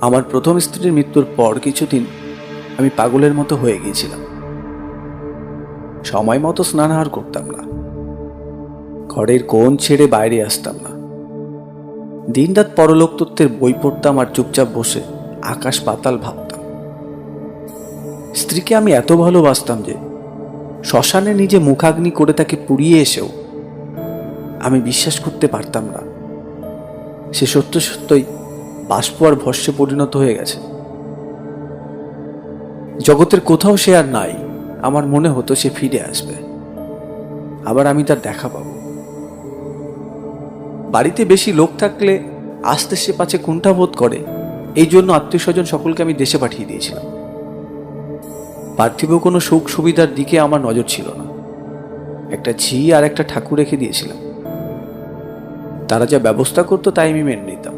আমার প্রথম স্ত্রীর মৃত্যুর পর কিছুদিন আমি পাগলের মতো হয়ে গিয়েছিলাম। সময় মতো স্নানাহার করতাম না। ঘরের কোণ ছেড়ে বাইরে আসতাম না। দিনরাত পরলোক তত্ত্বের বই পড়তাম আর চুপচাপ বসে আকাশ পাতাল ভাবতাম। স্ত্রীকে আমি এত ভালোবাসতাম যে শ্মশানে নিজে মুখাগ্নি করে তাকে পুড়িয়ে এসেও আমি বিশ্বাস করতে পারতাম না। সে সত্য সত্যই বাষ্প আর ভস্যে পরিণত হয়ে গেছে। জগতের কোথাও সে আর নাই। আমার মনে হতো সে ফিরে আসবে। আবার আমি তার দেখা পাবো। বাড়িতে বেশি লোক থাকলে আসতে সে পাছে কুণ্ঠাবোধ করে? এই জন্য আত্মীয় স্বজন সকলকে আমি দেশে পাঠিয়ে দিয়েছিলাম। পার্থিব কোনো সুখ সুবিধার দিকে আমার নজর ছিল না। একটা ঝি আর একটা ঠাকুর রেখে দিয়েছিলাম। তারা যা ব্যবস্থা করতো তাই আমি মেনে নিতাম।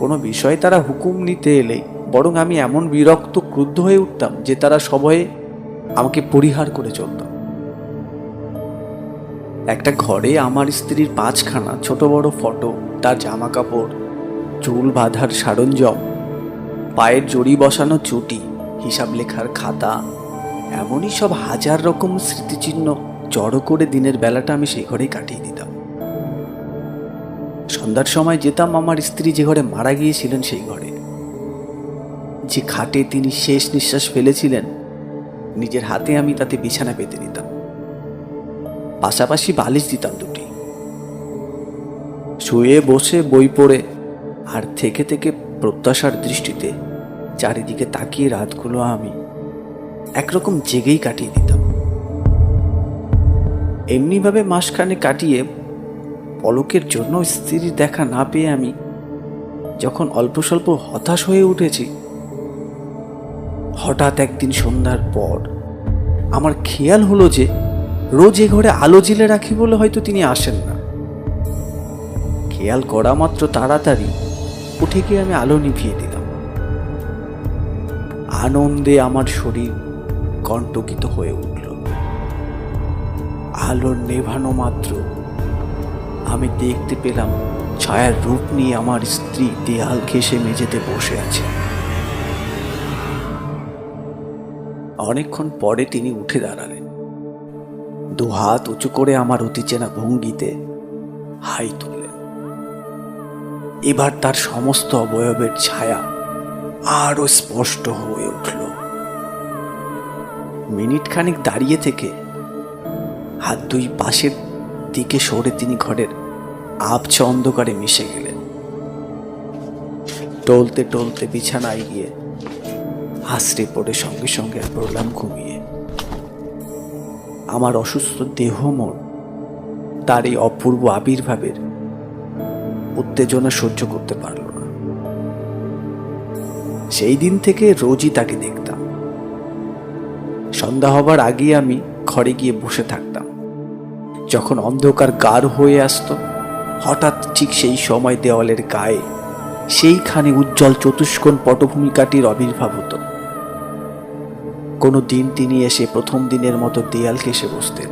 কোনো বিষয়ে তারা হুকুম নিতে এলে বরং আমি এমন বিরক্ত ক্রুদ্ধ হয়ে উঠতাম যে তারা সবয়ে আমাকে পরিহার করে চলত। একটা ঘরে আমার স্ত্রীর পাঁচখানা ছোট বড় ফটো, তার জামা কাপড় চুল বাঁধার সারঞ্জম, পায়ের জড়ি বসানো চুটি, হিসাব লেখার খাতা, এমনই সব হাজার রকম স্মৃতিচিহ্ন জড়ো করে দিনের বেলাটা আমি সেই ঘরেই কাটিয়ে দিতাম। সন্ধ্যার সময় যেতাম, আমার স্ত্রী যে ঘরে মারা গিয়েছিলেন সেই ঘরে। যে খাটে তিনি শেষ নিঃশ্বাস ফেলেছিলেন, নিজের হাতে আমি তাতে বিছানা পেতে নিতাম। পাশাপাশি বালিশ দিতাম দুটি। শুয়ে বসে বই পড়ে আর থেকে থেকে প্রত্যাশার দৃষ্টিতে চারিদিকে তাকিয়ে রাতগুলো আমি একরকম জেগেই কাটিয়ে দিতাম। এমনিভাবে মাসখানে কাটিয়ে পলকের জন্য স্ত্রীর দেখা না পেয়ে আমি যখন অল্প স্বল্প হতাশ হয়ে উঠেছি, হঠাৎ একদিন সন্ধ্যার পর আমার খেয়াল হলো যে রোজ এ ঘরে আলো জেলে রাখি বলে হয়তো তিনি আসেন না। খেয়াল করা মাত্র তাড়াতাড়ি উঠে গিয়ে আমি আলো নিভিয়ে দিলাম। আনন্দে আমার শরীর কণ্টকিত হয়ে উঠল। আলোর নেভানো মাত্র আমি দেখতে পেলাম ছায়ার রূপ নিয়ে আমার স্ত্রী দেয়াল ঘেসে মেঝেতে বসে আছে। অনেকক্ষণ পরে তিনি উঠে দাঁড়ালেন। দু হাত উঁচু করে আমার অতি চেনা ভঙ্গিতে হাই তুললেন। এবার তার সমস্ত অবয়বের ছায়া আরও স্পষ্ট হয়ে উঠল। মিনিট খানিক দাঁড়িয়ে থেকে হাত দুই পাশের দিকে সরে তিনি ঘরের আবছা অন্ধকারে মিশে গেলেন। টলতে টলতে বিছানায় গিয়ে আশ্রে পড়ে সঙ্গে সঙ্গে পড়লাম ঘুমিয়ে। আমার অসুস্থ দেহ মন, তার এই অপূর্ব আবির্ভাবের উত্তেজনা সহ্য করতে পারল না। সেই দিন থেকে রোজই তাকে দেখতাম। সন্ধ্যা হবার আগে আমি ঘরে গিয়ে বসে থাকতাম। যখন অন্ধকার গাঢ় হয়ে আসতো হঠাৎ ঠিক সেই সময় দেওয়ালের গায়ে সেইখানে উজ্জ্বল চতুষ্কোণ পটভূমিকাটির আবির্ভাব হতো। কোনো দিন তিনি এসে প্রথম দিনের মতো দেয়াল ঘেসে বসতেন।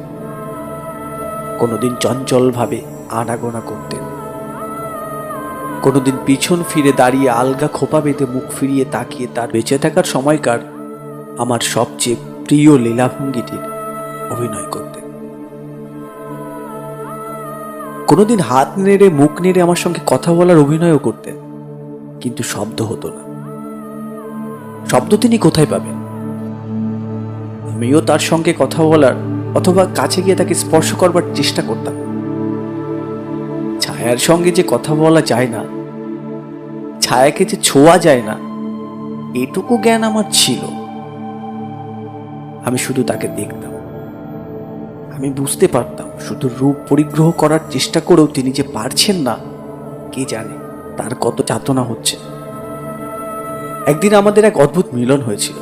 কোনোদিন চঞ্চলভাবে আনাগোনা করতেন। কোনোদিন পিছন ফিরে দাঁড়িয়ে আলগা খোপা বেঁধে মুখ ফিরিয়ে তাকিয়ে তার বেঁচে থাকার সময়কার আমার সবচেয়ে প্রিয় লীলাভঙ্গিটির অভিনয় করতেন। কোনোদিন হাত নেড়ে, মুখ নেড়ে আমার সঙ্গে কথা বলার অভিনয়ও করতেন, কিন্তু শব্দ হতো না। শব্দ তিনি কোথায় পাবেন? আমিও তার সঙ্গে কথা বলার অথবা কাছে গিয়ে তাকে স্পর্শ করবার চেষ্টা করতাম। ছায়ার সঙ্গে যে কথা বলা যায় না, ছায়াকে যে ছোঁয়া যায় না, এটুকু জ্ঞান আমার ছিল। আমি শুধু তাকে দেখতাম। আমি বুঝতে পারতাম, শুধু রূপ পরিগ্রহ করার চেষ্টা করেও তিনি যে পারছেন না, কে জানে তার কত যাতনা হচ্ছে। একদিন আমাদের এক অদ্ভুত মিলন হয়েছিল।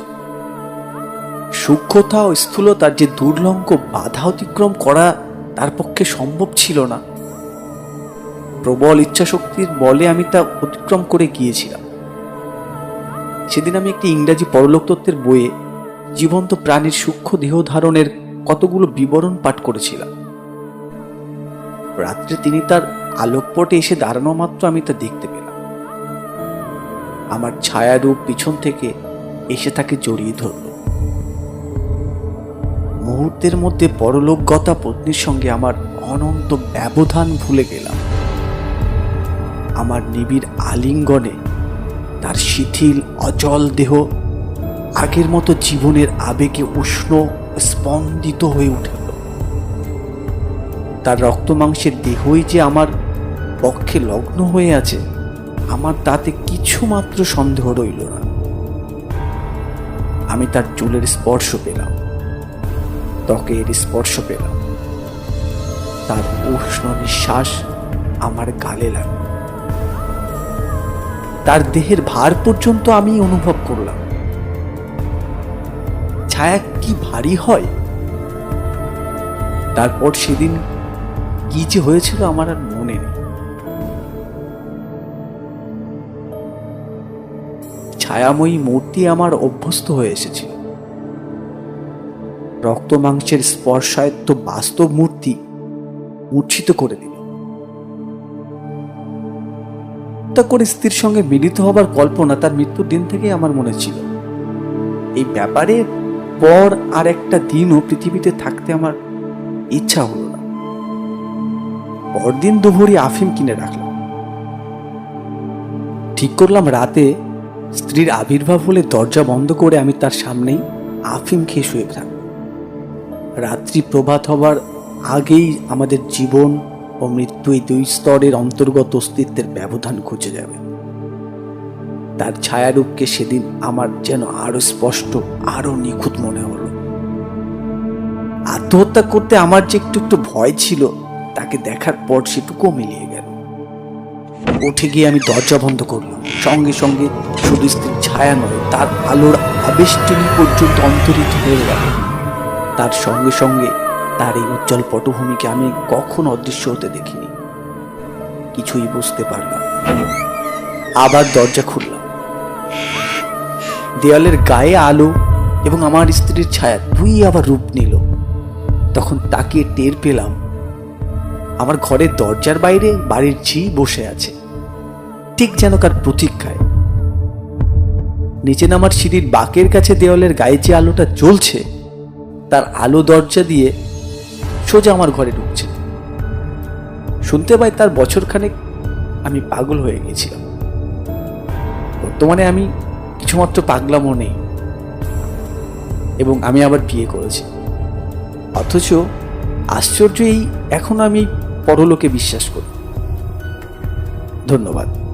সূক্ষ্মতা ও স্থূলতার যে দুর্লঙ্ঘ বাধা অতিক্রম করা তার পক্ষে সম্ভব ছিল না। প্রবল ইচ্ছাশক্তির বলে আমি তা অতিক্রম করে গিয়েছিলাম। সেদিন আমি একটি ইংরাজি পরলোক তত্ত্বের বইয়ে জীবন্ত প্রাণীর সূক্ষ্ম দেহ ধারণের কতগুলো বিবরণ পাঠ করেছিলাম। রাত্রে তিনি তার আলোকপটে এসে দাঁড়ানো মাত্র আমি তা দেখতে পেলাম। আমার ছায়ারূপ পিছন থেকে এসে তাকে জড়িয়ে ধরল। মুহূর্তের মধ্যে পরলোকগতা পত্নীর সঙ্গে আমার অনন্ত ব্যবধান ভুলে গেলাম। আমার নিবিড় আলিঙ্গনে তার শিথিল, অচল দেহ আগের মতো জীবনের আবেগে উষ্ণ স্পন্দিত হয়ে উঠল। তার রক্তমাংসের দেহই যে আমার পক্ষে লগ্ন হয়ে আছে, আমার তাতে কিছু মাত্র সন্দেহ রইল না। আমি তার চুলের স্পর্শ পেলাম, ত্বকের স্পর্শ পেলাম। তার উষ্ণ নিঃশ্বাস আমার গালে লাগল। তার দেহের ভার পর্যন্ত আমি অনুভব করলাম। ছায়া কি ভারী হয়? তারপর সেদিন কি যে হয়েছিল আমার আর মনে নেই। ছায়াময়ী মূর্তি আমার অভ্যস্ত হয়ে এসেছিল রক্ত মাংসের স্পর্শায়ত্ত বাস্তব মূর্তি মূর্ছিত করে দিল। হত্যা করে স্ত্রীর সঙ্গে মিলিত হবার কল্পনা তার মৃত্যুর দিন থেকেই আমার মনে ছিল। এই ব্যাপারে পর আর একটা দিনও পৃথিবীতে থাকতে আমার ইচ্ছা হলো না। পরদিন দুভরি আফিম কিনে রাখলাম। ঠিক করলাম রাতে স্ত্রীর আবির্ভাব হলে দরজা বন্ধ করে আমি তার সামনেই আফিম খেয়ে শুয়ে থাকব। রাত্রি প্রভাত হবার আগেই আমাদের জীবন ও মৃত্যু এই দুই স্তরের অন্তর্গত অস্তিত্বের ব্যবধান খুঁজে যাবে। তার ছায়ারূপকে সেদিন আমার যেন আরও স্পষ্ট, আরও নিখুঁত মনে হলো। আত্মহত্যা করতে আমার যে একটু একটু ভয় ছিল, তাকে দেখার পর সেটুকুও মিলিয়ে গেল। উঠে গিয়ে আমি দরজা বন্ধ করলাম। সঙ্গে সঙ্গে শুধু স্ত্রীর ছায়া নয়, তার আলোর আবেষ্টনী পর্যন্ত অন্তরিত হয়ে গেল। তার সঙ্গে সঙ্গে তার এই উজ্জ্বল পটভূমিকে আমি কখন অদৃশ্য হতে দেখিনি। কিছুই বুঝতে পারলাম আবার দরজা খুললাম। দেয়ালের গায়ে আলো এবং আমার স্ত্রীর ছায়া দুই আবার রূপ নিল। তখন তাকে টের পেলাম। আমার ঘরের দরজার বাইরে বাড়ির ঝি বসে আছে। ঠিক যেন কার প্রতীক্ষায় নিচে নামার সিঁড়ির বাকের কাছে দেওয়ালের গায়ে যে আলোটা জ্বলছে, তার আলো দরজা দিয়ে সোজা আমার ঘরে ঢুকছে। শুনতে পাই তার বছরখানেক আমি পাগল হয়ে গেছিলাম। বর্তমানে আমি কিছুমাত্র পাগলামও নেই। এবং আমি আবার বিয়ে করেছি। অথচ আশ্চর্য এই এখন আমি পরলোকে বিশ্বাস করি। ধন্যবাদ।